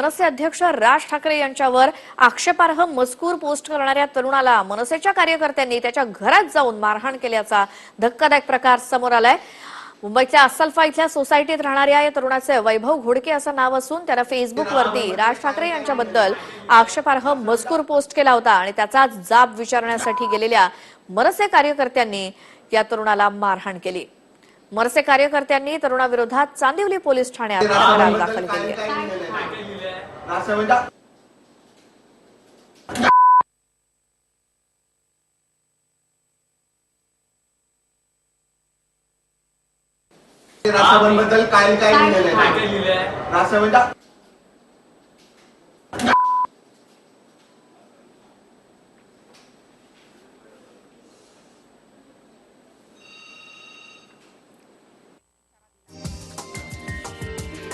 मनसे अध्यक्ष राज ठाकरे यांच्यावर आक्षेपार्ह मजकूर पोस्ट करणाऱ्या तरुणाला मनसेच्या कार्यकर्त्यांनी त्याच्या घरात जाऊन मारहाण केल्याचा धक्कादायक प्रकार समोर आलाय. मुंबईच्या अस्सलफा इथल्या सोसायटीत राहणाऱ्या या तरुणाचे वैभव घोडके असं नाव असून त्यानं फेसबुकवरती राज ठाकरे यांच्याबद्दल आक्षेपार्ह मजकूर पोस्ट केला होता आणि त्याचा जाब विचारण्यासाठी गेलेल्या मनसे कार्यकर्त्यांनी या तरुणाला मारहाण केली. मनसे कार्यकर्त्यांनी तरुणाविरोधात चांदिवली पोलीस ठाण्यात तक्रार दाखल केली आहे. राष्ट्रवादी राष्ट्रवादीबद्दल काय काय लिहिलेलं काय आहे? काय